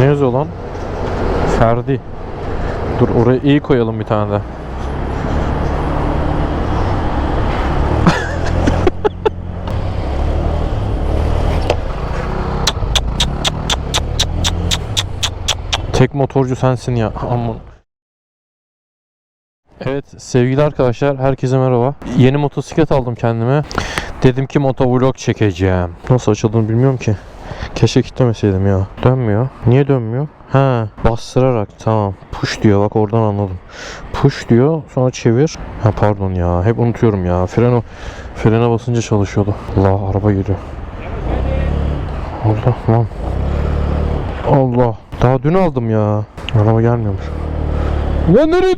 Ne yazıyor lan? Ferdi. Dur oraya iyi koyalım bir tane de. Tek motorcu sensin ya. Aman. Evet sevgili arkadaşlar herkese merhaba. Yeni motosiklet aldım kendime. Dedim ki motovlog çekeceğim. Nasıl açıldığını bilmiyorum ki. Keşke kitlemeseydim ya. Dönmüyor. Niye dönmüyor? Ha, bastırarak tamam. Push diyor bak oradan anladım. Push diyor sonra çevir. Ha pardon ya hep unutuyorum ya. Freno frene basınca çalışıyordu. Allah araba geliyor. Allah lan. Allah. Daha dün aldım ya. Araba gelmiyormuş. Lan nereye?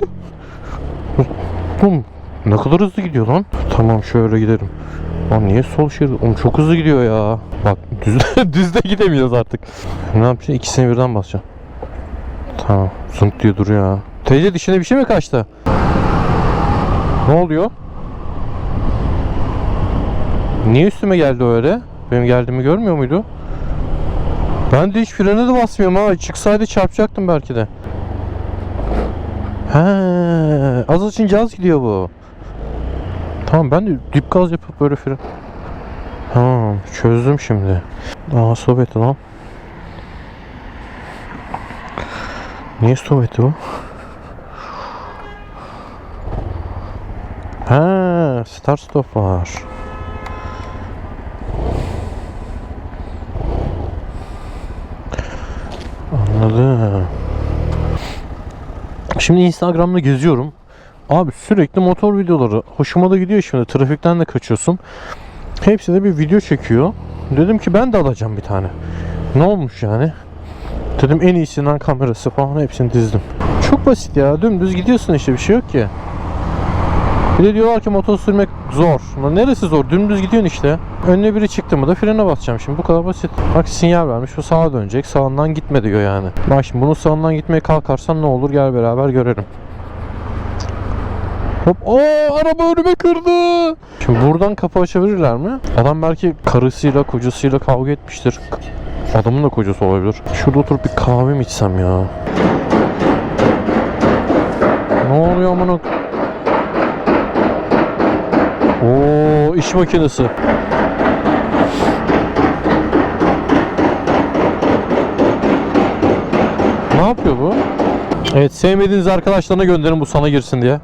Oğlum ne kadar hızlı gidiyor lan. Tamam şöyle gidelim. Lan niye sol şerit? Oğlum çok hızlı gidiyor ya. Bak düz, düzde gidemiyoruz artık. Ne yapacaksın? İkisini birden basacağım. Tamam. Zınt diye duruyor ya. Teyze dişine bir şey mi kaçtı? Ne oluyor? Niye üstüme geldi öyle? Benim geldiğimi görmüyor muydu? Ben de hiç frene de basmıyorum ha. Çıksaydı çarpacaktım belki de. He, az açınca az gidiyor bu. Tamam ben de dip gaz yapıp böyle fren. Tamam çözdüm şimdi. Aa stop lan. Niye stop bu? Ha, start stop var. Anladım. Şimdi Instagram'da geziyorum. Abi sürekli motor videoları. Hoşuma da gidiyor şimdi. Trafikten de kaçıyorsun. Hepsi de bir video çekiyor. Dedim ki ben de alacağım bir tane. Ne olmuş yani? Dedim en iyisinden kamerası falan hepsini dizdim. Çok basit ya. Dümdüz gidiyorsun işte bir şey yok ki. Bir de diyorlar ki motor sürmek zor. Lan neresi zor? Dümdüz gidiyorsun işte. Önüne biri çıktı mı da frene basacağım şimdi. Bu kadar basit. Bak sinyal vermiş. Bu sağa dönecek. Sağından gitme diyor yani. Bak şimdi bunun sağından gitmeye kalkarsan ne olur? Gel beraber görelim. Hop. Oo araba önüme kırdı. Şimdi buradan kapı açabilirler mi? Adam belki karısıyla kocasıyla kavga etmiştir. Adamın da kocası olabilir. Şurada oturup bir kahve mi içsem ya? Ne oluyor amına? Oo iş makinesi. Ne yapıyor bu? Evet sevmediğiniz arkadaşlarına gönderin bu sana girsin diye.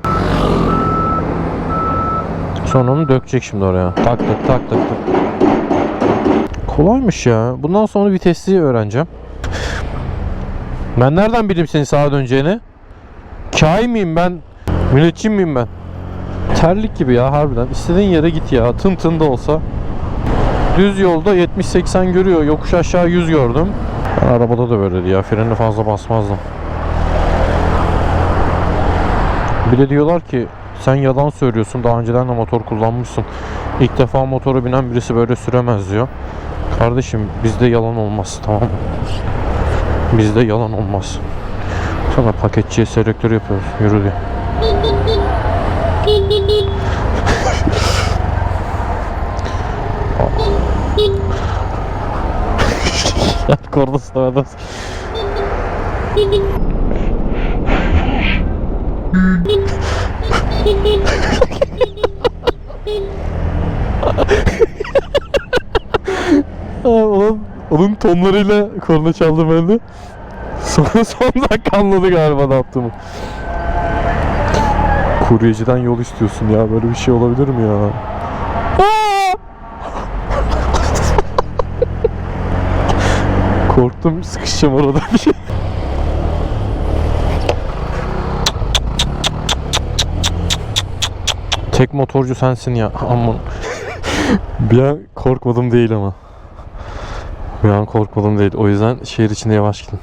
Sonra onu dökecek şimdi oraya. Tak tak tak tak tak. Kolaymış ya. Bundan sonra vitesli öğreneceğim. Ben nereden bileyim senin sağa döneceğini? Kain miyim ben? Milletçi miyim ben? Terlik gibi ya harbiden. İstediğin yere git ya. Tın tın da olsa. Düz yolda 70-80 görüyor. Yokuş aşağı 100 gördüm. Ben arabada da böyleydi ya. Freni fazla basmazdım. Bir de diyorlar ki sen yalan söylüyorsun. Daha önceden de motor kullanmışsın. İlk defa motoru binen birisi böyle süremez diyor. Kardeşim bizde yalan olmaz tamam mı? Bizde yalan olmaz. Sonra paketçiye selektör yapıyoruz. Yürü diyor. Korda sağdas. Onun, onun tonlarıyla korna çaldım ben de. Sonra son dakika anladı galiba ne yaptığımı. Kuryeciden yol istiyorsun ya böyle bir şey olabilir mi ya? Korktum sıkışacağım orada diye. Tek motorcu sensin ya aman. Bir an korkmadım değil ama. Bir an korkmadım değil. O yüzden şehir içinde yavaş gidin.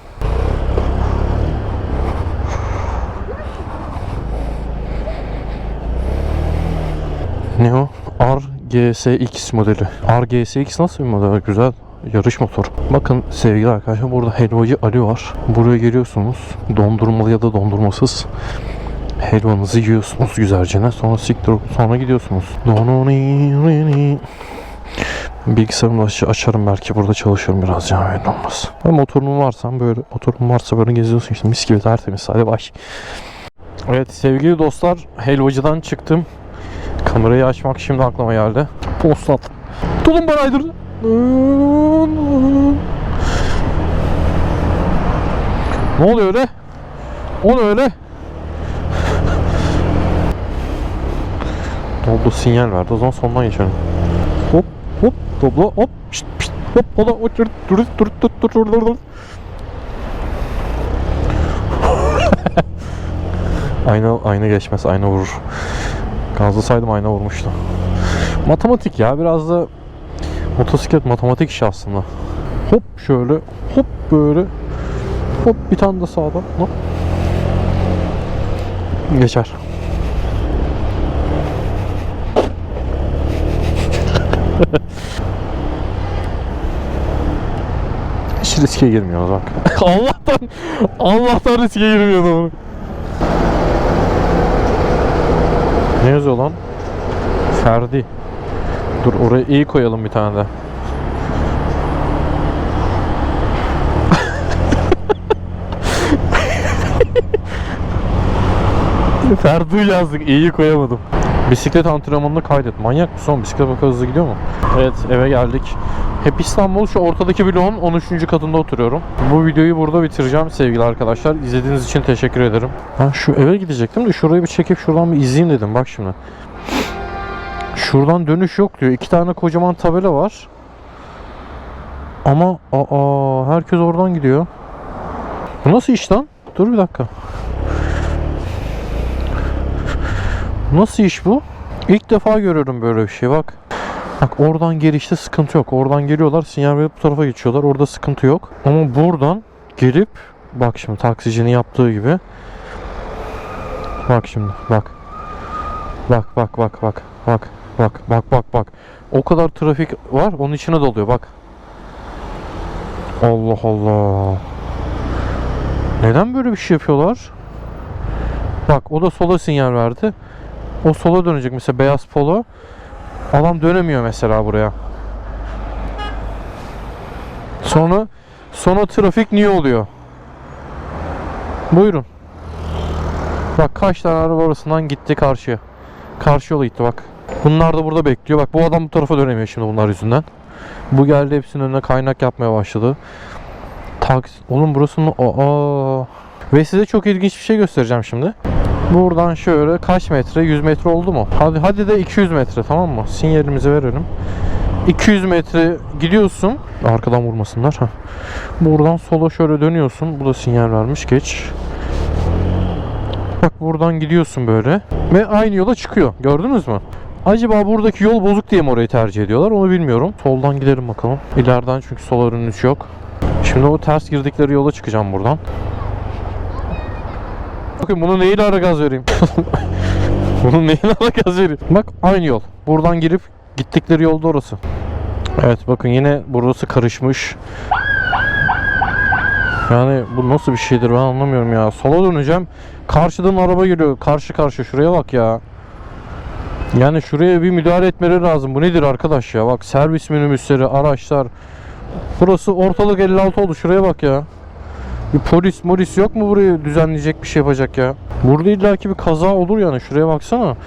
Ne o? RGSX modeli. RGSX nasıl bir model? Güzel yarış motor. Bakın sevgili arkadaşlar burada helvacı Ali var. Buraya geliyorsunuz. Dondurmalı ya da dondurmasız helvanızı yiyorsunuz güzelce. Sonra siktir sonra gidiyorsunuz. Bilgisayarımı aç- açarım belki burada çalışırım biraz ya öyle olmaz. Ve motorun varsa böyle motorun varsa böyle geziyorsun işte mis gibi tertemiz hadi baş. Evet sevgili dostlar helvacıdan çıktım. Kamerayı açmak şimdi aklıma geldi. Postat. Tulumba Rider. Ne oluyor öyle? O ne öyle? Doblo sinyal verdi. O zaman sondan geçelim. Hop hop doblo hop pişt pişt hop ola otur dur dur dur dur dur dur dur. ayna ayna geçmez ayna vurur. Gazlasaydım ayna vurmuştu. Matematik ya biraz da motosiklet matematik işi aslında. Hop şöyle hop böyle hop bir tane de sağdan hop. Geçer. Hiç riske girmiyoruz bak. Allah'tan Allah'tan riske girmiyordu onu. Ne yazıyor lan? Ferdi. Dur oraya iyi koyalım bir tane de. Ferdi yazdık. İyi koyamadım. Bisiklet antrenmanını kaydet. Manyak mısın oğlum? Bisiklet bu kadar hızlı gidiyor mu? Evet eve geldik. Hep İstanbul şu ortadaki bloğun 13. katında oturuyorum. Bu videoyu burada bitireceğim sevgili arkadaşlar. İzlediğiniz için teşekkür ederim. Ben şu eve gidecektim de şurayı bir çekip şuradan bir izleyeyim dedim. Bak şimdi. Şuradan dönüş yok diyor. İki tane kocaman tabela var. Ama aa herkes oradan gidiyor. Bu nasıl iş lan? Dur bir dakika. Nasıl iş bu? İlk defa görüyorum böyle bir şey bak. Bak oradan gelişte sıkıntı yok. Oradan geliyorlar sinyal verip bu tarafa geçiyorlar. Orada sıkıntı yok. Ama buradan gelip bak şimdi taksicinin yaptığı gibi. Bak şimdi bak. Bak bak bak bak bak bak bak bak bak. O kadar trafik var onun içine doluyor bak. Allah Allah. Neden böyle bir şey yapıyorlar? Bak o da sola sinyal verdi. O sola dönecek mesela beyaz polo. Adam dönemiyor mesela buraya. Sonra sonra trafik niye oluyor? Buyurun. Bak kaç tane araba arasından gitti karşıya. Karşı yola gitti bak. Bunlar da burada bekliyor. Bak bu adam bu tarafa dönemiyor şimdi bunlar yüzünden. Bu geldi hepsinin önüne kaynak yapmaya başladı. Taksi. Oğlum burasının aa. Ve size çok ilginç bir şey göstereceğim şimdi. Buradan şöyle kaç metre? 100 metre oldu mu? Hadi hadi de 200 metre tamam mı? Sinyalimizi verelim. 200 metre gidiyorsun. Arkadan vurmasınlar. Heh. Buradan sola şöyle dönüyorsun. Bu da sinyal vermiş. Geç. Bak buradan gidiyorsun böyle. Ve aynı yola çıkıyor. Gördünüz mü? Acaba buradaki yol bozuk diye mi orayı tercih ediyorlar? Onu bilmiyorum. Soldan gidelim bakalım. İleriden çünkü sola dönüş yok. Şimdi o ters girdikleri yola çıkacağım buradan. Bakın bunu neyle ara gaz vereyim? bunu neyle ara gaz vereyim? Bak aynı yol. Buradan girip gittikleri yolda orası. Evet bakın yine burası karışmış. Yani bu nasıl bir şeydir ben anlamıyorum ya. Sola döneceğim. Karşıdan araba geliyor. Karşı karşı şuraya bak ya. Yani şuraya bir müdahale etmeleri lazım. Bu nedir arkadaş ya? Bak servis minibüsleri, araçlar. Burası ortalık 56 oldu. Şuraya bak ya. Bir polis moris yok mu burayı düzenleyecek bir şey yapacak ya? Burada illaki bir kaza olur yani. Şuraya baksana.